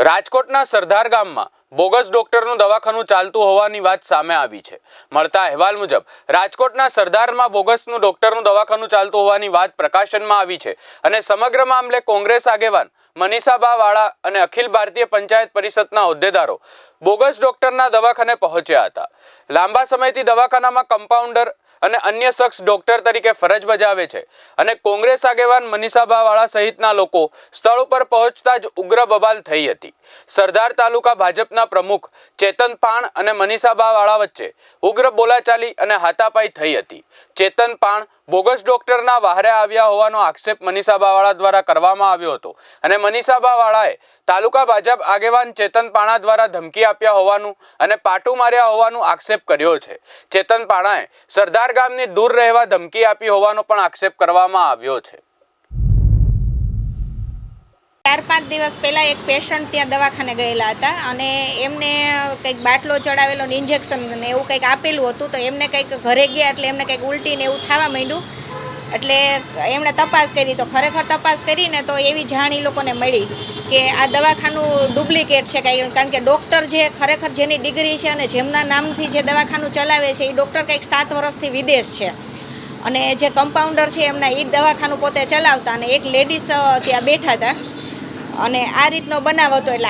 રાજકોટના સરદાર ગામમાં બોગસ ડોક્ટરનું દવાખાનું ચાલતું હોવાની વાત સામે આવી છે. મળતા અહેવાલ મુજબ, રાજકોટના સરદારમાં બોગસનું ડોક્ટરનું દવાખાનું ચાલતું હોવાની વાત પ્રકાશનમાં આવી છે અને સમગ્ર મામલે કોંગ્રેસ આગેવાન મનીષાબાવાળા અને અખિલ ભારતીય પંચાયત પરિષદના હોદ્દેદારો બોગસ ડોક્ટરના દવાખાને પહોંચ્યા હતા. લાંબા સમયથી દવાખાનામાં કમ્પાઉન્ડર અને અન્ય શખ્સ ડોક્ટર તરીકે ફરજ બજાવે છે. અને કોંગ્રેસ આગેવાન મનીષાબા વાળા સહિતના લોકો સ્થળ ઉપર પહોંચતા જ ઉગ્ર બબાલ થઈ હતી. સરદાર તાલુકા ભાજપના પ્રમુખ ચેતન પાણ અને મનીષાભાવાળા વચ્ચે ઉગ્ર બોલાચાલી અને હાથાપાઈ થઈ હતી. ચેતન પાણ બોગસ ડોક્ટરના વહારે આવ્યા હોવાનો આક્ષેપ મનીષાબાવાળા દ્વારા કરવામાં આવ્યો હતો. અને મનીષાબાવાળાએ તાલુકા ભાજપ આગેવાન ચેતન પાણા દ્વારા ધમકી આપ્યા હોવાનું અને પાટું માર્યા હોવાનું આક્ષેપ કર્યો છે. ચેતન પાણાએ સરદાર ગામની દૂર રહેવા ધમકી આપી હોવાનો પણ આક્ષેપ કરવામાં આવ્યો છે. ચાર, પાંચ દિવસ પહેલાં એક પેશન્ટ ત્યાં દવાખાને ગયેલા હતા અને એમને કંઈક બાટલો ચડાવેલો ને ઇન્જેક્શન ને એવું કંઈક આપેલું હતું તો એમને કંઈક ઘરે ગયા એટલે એમને કંઈક ઉલટી ને એવું થવા માંડ્યું. એટલે એમણે તપાસ કરી તો ખરેખર તપાસ કરીને તો એવી જાણ એ લોકોને મળી કે આ દવાખાનું ડુપ્લિકેટ છે કાંઈ, કારણ કે ડૉક્ટર જે ખરેખર જેની ડિગ્રી છે અને જેમના નામથી જે દવાખાનું ચલાવે છે એ ડૉક્ટર કંઈક સાત વર્ષથી વિદેશ છે. અને જે કમ્પાઉન્ડર છે એમના એ દવાખાનું પોતે ચલાવતા અને એક લેડીઝ ત્યાં બેઠા હતા. અને આ રીતનો બનાવ હતો એટલે